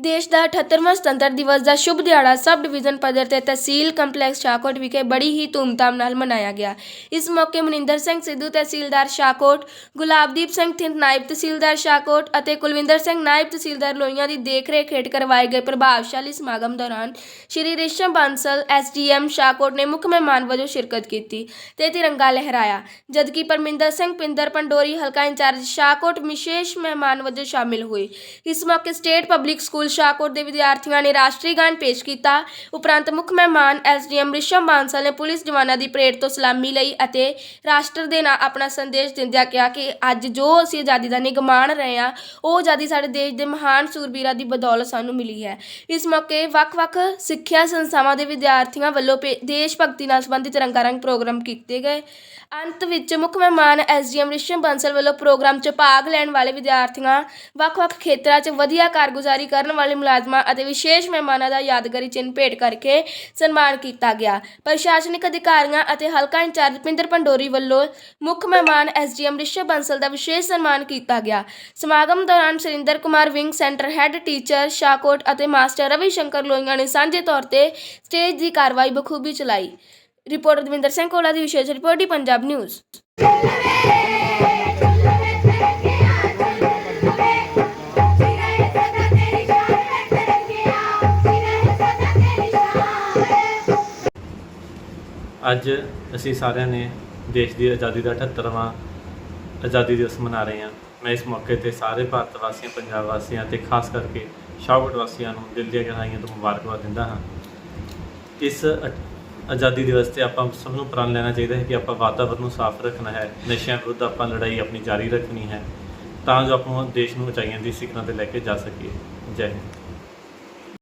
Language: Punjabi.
ਦੇਸ਼ ਦਾ 78ਵਾਂ ਸੁਤੰਤਰ ਦਿਵਸ ਦਾ ਸ਼ੁਭ ਦਿਹਾੜਾ ਸਬ ਡਿਵੀਜ਼ਨ ਪੱਧਰ ਤੇ ਤਹਿਸੀਲ ਕੰਪਲੈਕਸ ਸ਼ਾਹਕੋਟ ਵਿਖੇ ਬੜੀ ਹੀ ਧੂਮਧਾਮ ਨਾਲ ਮਨਾਇਆ ਗਿਆ। ਇਸ ਮੌਕੇ ਮਨਿੰਦਰ ਸਿੰਘ ਸਿੱਧੂ ਤਹਿਸੀਲਦਾਰ ਸ਼ਾਹਕੋਟ, ਗੁਲਾਬਦੀਪ ਸਿੰਘ ਥਿੰਦ ਨਾਇਬ ਤਹਿਸੀਲਦਾਰ ਸ਼ਾਹਕੋਟ ਅਤੇ ਕੁਲਵਿੰਦਰ ਸਿੰਘ ਨਾਇਬ ਤਹਿਸੀਲਦਾਰ ਲੋਹੀਆਂ ਦੀ ਦੇਖਰੇਖ ਹੇਠ ਕਰਵਾਏ ਗਏ ਪ੍ਰਭਾਵਸ਼ਾਲੀ ਸਮਾਗਮ ਦੌਰਾਨ ਸ਼੍ਰੀ ਰਿਸ਼ਮ ਬਾਂਸਲ ਐਸਡੀਐਮ ਸ਼ਾਹਕੋਟ ਨੇ ਮੁੱਖ ਮਹਿਮਾਨ ਵਜੋਂ ਸ਼ਿਰਕਤ ਕੀਤੀ ਤੇ ਤਿਰੰਗਾ ਲਹਿਰਾਇਆ, ਜਦਕਿ ਪਰਮਿੰਦਰ ਸਿੰਘ ਪਿੰਦਰ ਪੰਡੋਰੀ ਹਲਕਾ ਇੰਚਾਰਜ ਸ਼ਾਹਕੋਟ ਵਿਸ਼ੇਸ਼ ਮਹਿਮਾਨ ਵਜੋਂ ਸ਼ਾਮਿਲ ਹੋਏ। ਇਸ ਮੌਕੇ ਸਟੇਟ ਪਬਲਿਕ ਸਕੂਲ ਸ਼ਾਹਕੋਟ ਦੇ ਵਿਦਿਆਰਥੀਆਂ ਨੇ ਰਾਸ਼ਟਰੀ ਗਾਨ ਪੇਸ਼ ਕੀਤਾ। ਉਪਰੰਤ ਮੁੱਖ ਮਹਿਮਾਨ ਐਸਡੀਐਮ ਰਿਸ਼ਮ ਬਾਂਸਲ ਨੇ ਪੁਲਿਸ ਜਵਾਨਾਂ ਦੀ ਪਰੇਡ ਤੋਂ ਸਲਾਮੀ ਲਈ ਅਤੇ ਰਾਸ਼ਟਰ ਦੇ ਨਾਂ ਆਪਣਾ ਸੰਦੇਸ਼ ਦਿੰਦਿਆਂ ਕਿਹਾ ਕਿ ਅੱਜ ਜੋ ਅਸੀਂ ਆਜ਼ਾਦੀ ਦਾ ਨਿੱਘ ਰਹੇ ਹਾਂ, ਉਹ ਆਜ਼ਾਦੀ ਸਾਡੇ ਦੇਸ਼ ਦੇ ਮਹਾਨ ਸੂਰਬੀਰਾਂ ਦੀ ਬਦੌਲਤ ਸਾਨੂੰ ਮਿਲੀ ਹੈ। ਇਸ ਮੌਕੇ ਵੱਖ-ਵੱਖ ਸਿੱਖਿਆ ਸੰਸਥਾਵਾਂ ਦੇ ਵਿਦਿਆਰਥੀਆਂ ਵੱਲੋਂ ਪੇ- ਦੇਸ਼ ਭਗਤੀ ਨਾਲ ਸੰਬੰਧਿਤ ਰੰਗਾਰੰਗ ਪ੍ਰੋਗਰਾਮ ਕੀਤੇ ਗਏ। ਅੰਤ ਵਿੱਚ ਮੁੱਖ ਮਹਿਮਾਨ ਐਸਡੀਐਮ ਰਿਸ਼ਮ ਬਾਂਸਲ ਵੱਲੋਂ ਪ੍ਰੋਗਰਾਮ 'ਚ ਭਾਗ ਲੈਣ ਵਾਲੇ ਵਿਦਿਆਰਥੀਆਂ ਵੱਖ-ਵੱਖ ਖੇਤਰਾਂ 'ਚ ਵਧੀਆ ਕਾਰਗੁਜ਼ਾਰੀ ਕਰਨ ਵਾਲੇ ਮੁਲਾਜ਼ਮਾਂ ਅਤੇ ਵਿਸ਼ੇਸ਼ ਮਹਿਮਾਨਾਂ ਦਾ ਯਾਦਗਾਰੀ ਚਿੰਨ੍ਹ ਭੇਟ ਕਰਕੇ ਸਨਮਾਨ ਕੀਤਾ ਗਿਆ। ਪ੍ਰਸ਼ਾਸਨਿਕ ਅਧਿਕਾਰੀਆਂ ਅਤੇ ਹਲਕਾ ਇੰਚਾਰਜ ਪਿੰਦਰ ਪੰਡੋਰੀ ਵੱਲੋਂ ਮੁੱਖ ਮਹਿਮਾਨ ਐਸਡੀਐਮ ਰਿਸ਼ਮ ਬੰਸਲ ਦਾ ਵਿਸ਼ੇਸ਼ ਸਨਮਾਨ ਕੀਤਾ ਗਿਆ। ਸਮਾਗਮ ਦੌਰਾਨ Surinder Kumar wing centre head teacher Shahkot ਅਤੇ ਮਾਸਟਰ ਰਵੀ ਸ਼ੰਕਰ ਲੋਹੀਆਂ ਨੇ ਸਾਂਝੇ ਤੌਰ ਤੇ ਸਟੇਜ ਦੀ ਕਾਰਵਾਈ ਬਖੂਬੀ ਚਲਾਈ। ਰਿਪੋਰਟਰ ਦਵਿੰਦਰ ਸਿੰਘ ਕੋਲਾ ਦੀ ਵਿਸ਼ੇਸ਼ ਰਿਪੋਰਟ ਦੀ ਪੰਜਾਬ ਨਿਊਜ਼। ਅੱਜ ਅਸੀਂ ਸਾਰਿਆਂ ਨੇ ਦੇਸ਼ ਦੀ ਆਜ਼ਾਦੀ ਦਾ 78ਵਾਂ ਆਜ਼ਾਦੀ ਦਿਵਸ ਮਨਾ ਰਹੇ ਹਾਂ। ਮੈਂ ਇਸ ਮੌਕੇ ਤੇ ਸਾਰੇ ਭਾਰਤ ਵਾਸੀਆਂ, ਪੰਜਾਬ ਵਾਸੀਆਂ ਤੇ ਖਾਸ ਕਰਕੇ ਸ਼ਾਹਕੋਟ ਵਾਸੀਆਂ ਨੂੰ ਦਿਲ ਦੀਆਂ ਗਹਿਰਾਈਆਂ ਤੋਂ ਮੁਬਾਰਕਬਾਦ ਦਿੰਦਾ ਹਾਂ। ਇਸ ਅ- ਆਜ਼ਾਦੀ ਦਿਵਸ ਤੇ ਆਪਾਂ ਸਭ ਨੂੰ ਪ੍ਰਣ ਲੈਣਾ ਚਾਹੀਦਾ ਹੈ ਕਿ ਆਪਾਂ ਵਾਤਾਵਰਨ ਨੂੰ ਸਾਫ਼ ਰੱਖਣਾ ਹੈ, ਨਸ਼ਿਆਂ ਵਿਰੁੱਧ ਆਪਾਂ ਲੜਾਈ ਆਪਣੀ ਜਾਰੀ ਰੱਖਣੀ ਹੈ, ਤਾਂ ਜੋ ਆਪਾਂ ਦੇਸ਼ ਨੂੰ ਉਚਾਈਆਂ ਦੀ ਸਿਖਰਾਂ ਤੇ ਲੈ ਕੇ ਜਾ ਸਕੀਏ। ਜੈ ਹਿੰਦ।